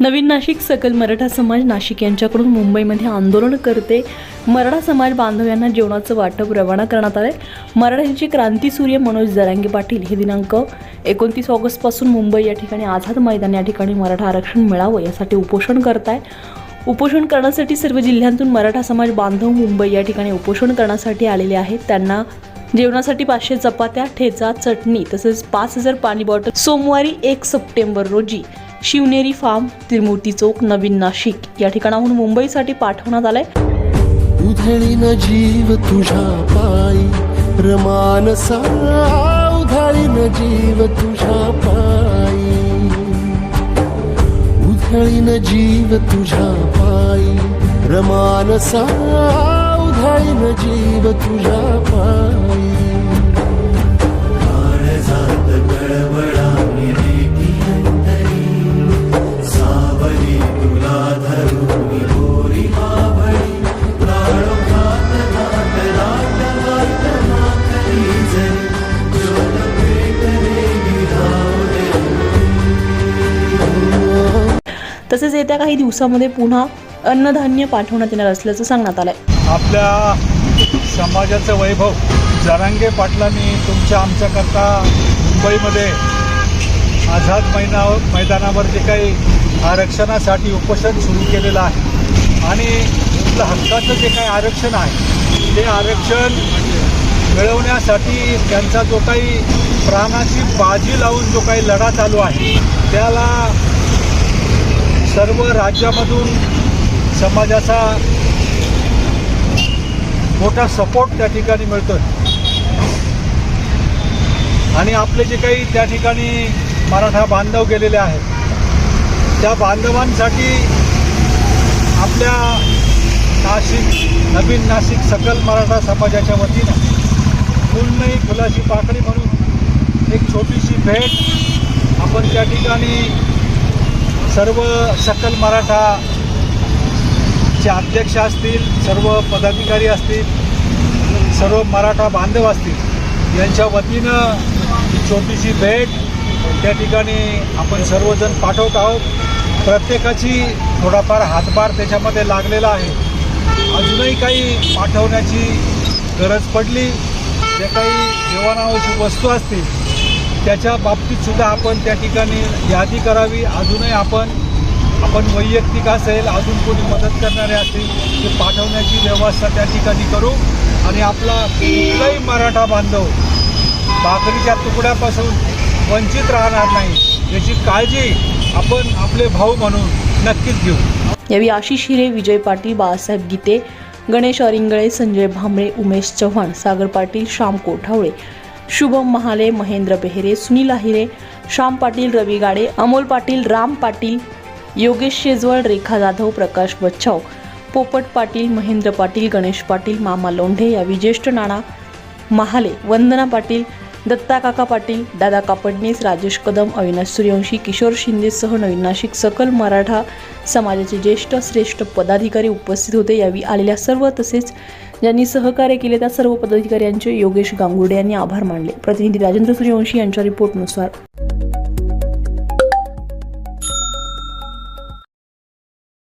नवीन नाशिक सकल मराठा समाज नाशिक यांच्याकडून मुंबईमध्ये आंदोलन करते. मराठा समाज बांधव यांना जेवणाचं वाटप रवाना करण्यात आलं आहे मराठ्यांचे क्रांतीसूर्य मनोज जरांगे पाटील हे दिनांक एकोणतीस ऑगस्टपासून मुंबई या ठिकाणी आझाद मैदान या ठिकाणी मराठा आरक्षण मिळावं यासाठी उपोषण करताय. उपोषण करण्यासाठी सर्व जिल्ह्यांतून मराठा समाज बांधव मुंबई या ठिकाणी उपोषण करण्यासाठी आलेले आहेत. त्यांना जेवणासाठी पाचशे चपात्या ठेचा चटणी तसेच पाच हजार पाणी बॉटल सोमवारी एक सप्टेंबर रोजी शिवनेरी फार्म तिरमूर्ती चौक नवीन नाशिक. या ठिकाणाहून मुंबईसाठी पाठवण्यात आलंय. उधळीन जीव तुझ्या पायी. रमानसा उधळीन जीव तुझ्या पायी. उधळीन जीव तुझ्या पायी. रमानसा उधळीन जीव तुझ्या पायी. काळजात गडबडा तसेच येत्या काही दिवसामध्ये पुन्हा अन्नधान्य पाठवण्यात येणार असल्याचं सांगण्यात आलंय. आपल्या समाजाचं वैभव जरांगे पाटलांनी तुमच्या आमच्याकरता मुंबईमध्ये आझाद मैना मैदानावर जे काही आरक्षणासाठी उपोषण सुरू केलेलं आहे आणि आपलं हक्काचं जे काही आरक्षण आहे ते आरक्षण मिळवण्यासाठी त्यांचा जो काही प्राणाची बाजी लावून जो काही लढा चालू आहे त्याला सर्व राज्यामधून समाजाचा मोठा सपोर्ट त्या ठिकाणी मिळतोय. आणि आपले जे काही त्या ठिकाणी मराठा बांधव गेलेले आहेत त्या बांधवांसाठी आपल्या नाशिक नवीन नाशिक सकल मराठा समाजाच्या वतीनं फुलनई नाही फुलाची पाकडी म्हणून एक छोटीशी भेट आपण त्या ठिकाणी सर्व सकल मराठा चे अध्यक्ष असतील सर्व पदाधिकारी असतील सर्व मराठा बांधव असतील यांच्या वतीनं ही छोटीशी भेट त्या ठिकाणी आपण सर्वजण पाठवत आहोत. प्रत्येकाची थोडाफार हातभार त्याच्यामध्ये लागलेला आहे. अजूनही काही पाठवण्याची गरज पडली. जे काही जेवणावश्यक वस्तू असतील त्याच्या बाबतीत सुद्धा आपण त्या ठिकाणी यादी करावी. अजूनही आपण आपण वैयक्तिक असेल अजून कोणी मदत करणारे असतील ते पाठवण्याची व्यवस्था त्या ठिकाणी करू. आणि आपला कुठलाही मराठा बांधव भाकरीच्या तुकड्यापासून वंचित राहणार नाही याची काळजी आपण आपले भाऊ म्हणून नक्कीच घेऊ. यावेळी आशिष हिरे विजय पाटील बाळासाहेब गीते गणेश अरिंगळे संजय भांबळे उमेश चव्हाण सागर पाटील श्याम कोठावळे शुभम महाले महेंद्र बेहेरे सुनील आहिरे श्याम पाटील रवी गाडे अमोल पाटील राम पाटील योगेश शेजवळ रेखा जाधव प्रकाश बच्छाव पोपट पाटील महेंद्र पाटील गणेश पाटील मामा लोंढे या ज्येष्ठ नाना महाले वंदना पाटील दत्ता काका पाटील दादा कापडणीस राजेश कदम अविनाश सूर्यवंशी किशोर शिंदेसह नवीन नाशिक सकल मराठा समाजाचे ज्येष्ठ श्रेष्ठ पदाधिकारी उपस्थित होते. यावेळी आलेल्या सर्व तसेच ज्यांनी सहकार्य केले त्या सर्व पदाधिकाऱ्यांचे योगेश गांगुडे यांनी आभार मानले. प्रतिनिधी राजेंद्र सूर्यवंशी यांच्या रिपोर्टनुसार